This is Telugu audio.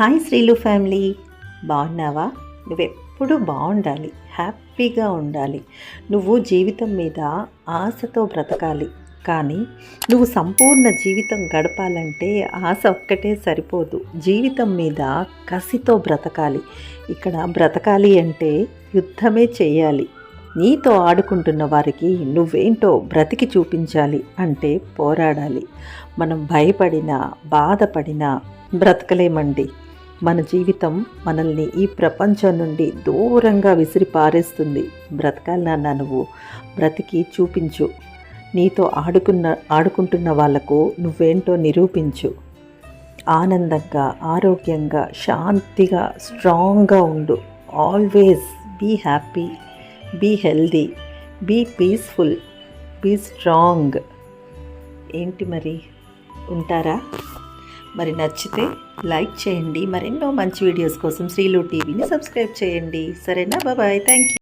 Hi శ్రీలు family. బాగున్నావా? నువ్వెప్పుడు బాగుండాలి. హ్యాపీగా ఉండాలి. నువ్వు జీవితం మీద ఆశతో బ్రతకాలి. కానీ నువ్వు సంపూర్ణ జీవితం గడపాలంటే ఆశ ఒక్కటే సరిపోదు. జీవితం మీద కసితో బ్రతకాలి. ఇక్కడ బ్రతకాలి అంటే యుద్ధమే చేయాలి. నీతో ఆడుకుంటున్న వారికి నువ్వేంటో బ్రతికి చూపించాలి అంటే పోరాడాలి. మనం భయపడినా బాధపడినా బ్రతకలేమండి. మన జీవితం మనల్ని ఈ ప్రపంచం నుండి దూరంగా విసిరి పారేస్తుంది. బ్రతకాలి నాన్న నువ్వు. బ్రతికి చూపించు. నీతో ఆడుకున్న ఆడుకుంటున్న వాళ్ళకు నువ్వేంటో నిరూపించు. ఆనందంగా ఆరోగ్యంగా శాంతిగా స్ట్రాంగ్గా ఉండు. Always be happy be healthy be peaceful be strong. ఏంటి మరి? ఉంటారా? మరి నచ్చితే లైక్ చేయండి. మరెన్నో మంచి వీడియోస్ కోసం శ్రీలు టీవీని సబ్స్క్రైబ్ చేయండి. సరేనా? బాబాయ్ థ్యాంక్ యూ